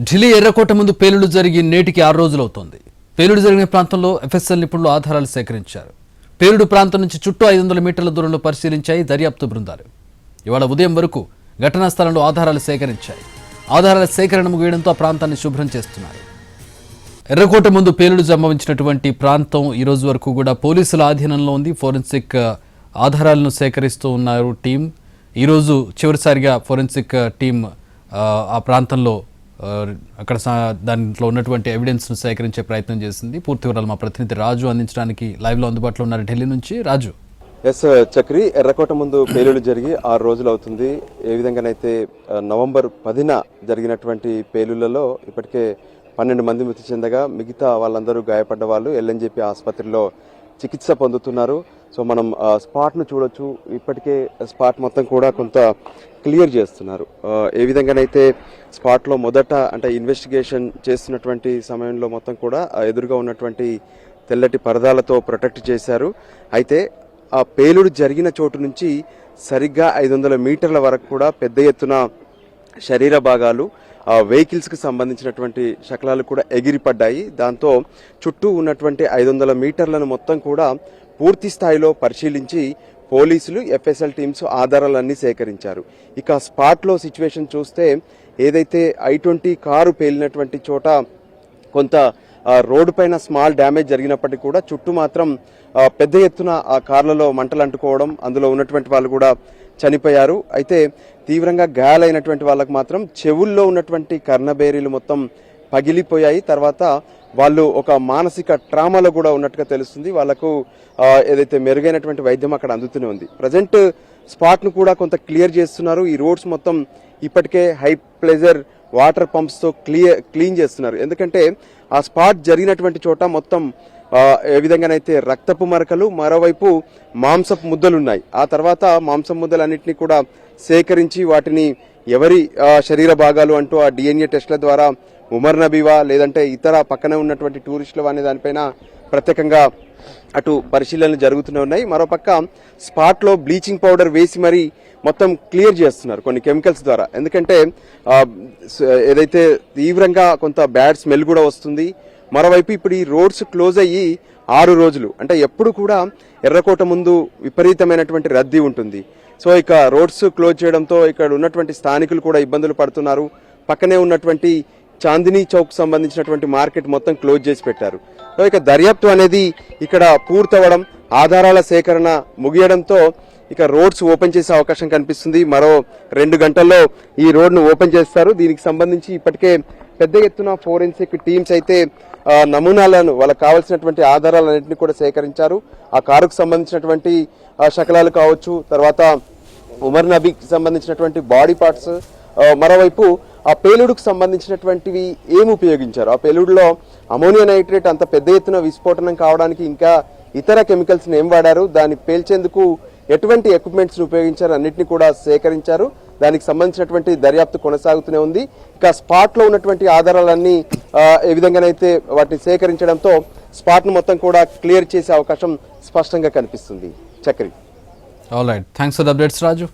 ఢిల్లీ ఎర్రకోట ముందు పేలుడు జరిగి నేటికి ఆరు రోజులవుతోంది. పేలుడు జరిగిన ప్రాంతంలో ఎఫ్ఎస్ఎల్ నిపుణులు ఆధారాలు సేకరించారు. పేలుడు ప్రాంతం నుంచి చుట్టూ ఐదు వందల మీటర్ల దూరంలో పరిశీలించాయి దర్యాప్తు బృందాలు. ఇవాళ ఉదయం వరకు ఘటనా స్థలంలో ఆధారాలు సేకరించాయి. ఆధారాల సేకరణ ముగియడంతో ఆ ప్రాంతాన్ని శుభ్రం చేస్తున్నారు. ఎర్రకోట ముందు పేలుడు సంభవించినటువంటి ప్రాంతం ఈ రోజు వరకు కూడా పోలీసుల ఆధీనంలో ఉంది. ఫోరెన్సిక్ ఆధారాలను సేకరిస్తూ ఉన్నారు టీం. ఈరోజు చివరిసారిగా ఫోరెన్సిక్ టీం ఆ, ప్రాంతంలో అక్కడ సా- దాంట్లో ఉన్నటువంటి ఎవిడెన్స్ను సేకరించే ప్రయత్నం చేసింది. పూర్తి వివరాలు మా ప్రతినిధి రాజు అందించడానికి లైవ్లో అందుబాటులో ఉన్నారు ఢిల్లీ నుంచి. రాజు. ఎస్ చక్రి ఎర్రకోట ముందు పేలుడు జరిగి ఆరు రోజులు అవుతుంది. ఏ విధంగానైతే నవంబర్ పదిన జరిగినటువంటి పేలుళ్ళలో ఇప్పటికే పన్నెండు మంది మృతి చెందగా మిగతా వాళ్ళందరూ గాయపడ్డ వాళ్ళు ఎల్ఎన్జేపీ ఆసుపత్రిలో చికిత్స పొందుతున్నారు. సో మనం స్పాట్ను చూడొచ్చు. ఇప్పటికే స్పాట్ మొత్తం కూడా కొంత క్లియర్ చేస్తున్నారు. ఏ విధంగానైతే స్పాట్లో మొదట అంటే ఇన్వెస్టిగేషన్ చేస్తున్నటువంటి సమయంలో మొత్తం కూడా ఎదురుగా ఉన్నటువంటి తెల్లటి పరదాలతో ప్రొటెక్ట్ చేశారు. అయితే ఆ పేలుడు జరిగిన చోటు నుంచి సరిగ్గా ఐదు వందల మీటర్ల వరకు కూడా పెద్ద ఎత్తున శరీర భాగాలు ఆ సంబంధించినటువంటి శకలాలు కూడా ఎగిరిపడ్డాయి. దాంతో చుట్టూ ఉన్నటువంటి ఐదు వందల మీటర్లను మొత్తం కూడా పూర్తి స్థాయిలో పరిశీలించి పోలీసులు ఎఫ్ఎస్ఎల్ టీమ్స్ ఆధారాలన్నీ సేకరించారు. ఇక స్పాట్లో సిచ్యువేషన్ చూస్తే ఏదైతే ఐ ట్వంటీ కారు పేలినటువంటి చోట కొంత రోడ్డుపైన రోడ్డు పైన స్మాల్ డ్యామేజ్ జరిగినప్పటికీ కూడా చుట్టూ మాత్రం పెద్ద ఎత్తున ఆ కార్లలో మంటలు అంటుకోవడం అందులో ఉన్నటువంటి వాళ్ళు కూడా చనిపోయారు. అయితే తీవ్రంగా గాయాలైనటువంటి వాళ్ళకు మాత్రం చెవుల్లో ఉన్నటువంటి కర్ణబేరీలు మొత్తం పగిలిపోయాయి. తర్వాత వాళ్ళు ఒక మానసిక ట్రామాలో కూడా ఉన్నట్టుగా తెలుస్తుంది. వాళ్ళకు ఏదైతే మెరుగైనటువంటి వైద్యం అక్కడ అందుతూనే ఉంది. ప్రజెంట్ స్పాట్ను కూడా కొంత క్లియర్ చేస్తున్నారు. ఈ రోడ్స్ మొత్తం ఇప్పటికే హై ప్లెజర్ వాటర్ పంప్స్తో క్లియర్ క్లీన్ చేస్తున్నారు. ఎందుకంటే ఆ స్పాట్ జరిగినటువంటి చోట మొత్తం ఏ విధంగానైతే రక్తపు మరకలు మరోవైపు మాంసపు ముద్దలు ఉన్నాయి ఆ తర్వాత మాంసం ముద్దలన్నింటినీ కూడా సేకరించి వాటిని ఎవరి శరీర భాగాలు అంటూ ఆ డిఎన్ఏ టెస్ట్ల ద్వారా ఉమర్ నబీవా లేదంటే ఇతర పక్కనే ఉన్నటువంటి టూరిస్టులు అనే దానిపైన ప్రత్యేకంగా అటు పరిశీలనలు జరుగుతూనే ఉన్నాయి. మరోపక్క స్పాట్లో బ్లీచింగ్ పౌడర్ వేసి మరి మొత్తం క్లియర్ చేస్తున్నారు కొన్ని కెమికల్స్ ద్వారా. ఎందుకంటే ఏదైతే తీవ్రంగా కొంత బ్యాడ్ స్మెల్ కూడా వస్తుంది. మరోవైపు ఇప్పుడు ఈ రోడ్స్ క్లోజ్ అయ్యి ఆరు రోజులు అంటే ఎప్పుడు కూడా ఎర్రకోట ముందు విపరీతమైనటువంటి రద్దీ ఉంటుంది. సో ఇక రోడ్స్ క్లోజ్ చేయడంతో ఇక్కడ ఉన్నటువంటి స్థానికులు కూడా ఇబ్బందులు పడుతున్నారు. పక్కనే ఉన్నటువంటి చాందినీ చౌక్ సంబంధించినటువంటి మార్కెట్ మొత్తం క్లోజ్ చేసి పెట్టారు. సో ఇక దర్యాప్తు అనేది ఇక్కడ పూర్తవడం ఆధారాల సేకరణ ముగియడంతో ఇక రోడ్స్ ఓపెన్ చేసే అవకాశం కనిపిస్తుంది. మరో రెండు గంటల్లో ఈ రోడ్ను ఓపెన్ చేస్తారు. దీనికి సంబంధించి ఇప్పటికే పెద్ద ఎత్తున ఫోరెన్సిక్ టీమ్స్ అయితే నమూనాలను వాళ్ళకి కావాల్సినటువంటి ఆధారాలన్నింటినీ కూడా సేకరించారు. ఆ కారుకు సంబంధించినటువంటి శకలాలు కావచ్చు తర్వాత ఉమర్ నబీకి సంబంధించినటువంటి బాడీ పార్ట్స్ మరోవైపు ఆ పేలుడుకు సంబంధించినటువంటివి ఏమి ఉపయోగించారు? ఆ పేలుడులో అమోనియా నైట్రేట్ అంత పెద్ద ఎత్తున విస్ఫోటనం కావడానికి ఇంకా ఇతర కెమికల్స్ని ఏం వాడారు? దాన్ని పేల్చేందుకు ఎటువంటి ఎక్విప్మెంట్స్ని ఉపయోగించారు? అన్నింటినీ కూడా సేకరించారు. దానికి సంబంధించినటువంటి దర్యాప్తు కొనసాగుతూనే ఉంది. ఇంకా స్పాట్లో ఉన్నటువంటి ఆధారాలన్నీ ఏ విధంగానైతే వాటిని సేకరించడంతో స్పాట్ను మొత్తం కూడా క్లియర్ చేసే అవకాశం స్పష్టంగా కనిపిస్తుంది. Chakri. All right thanks for updates Raju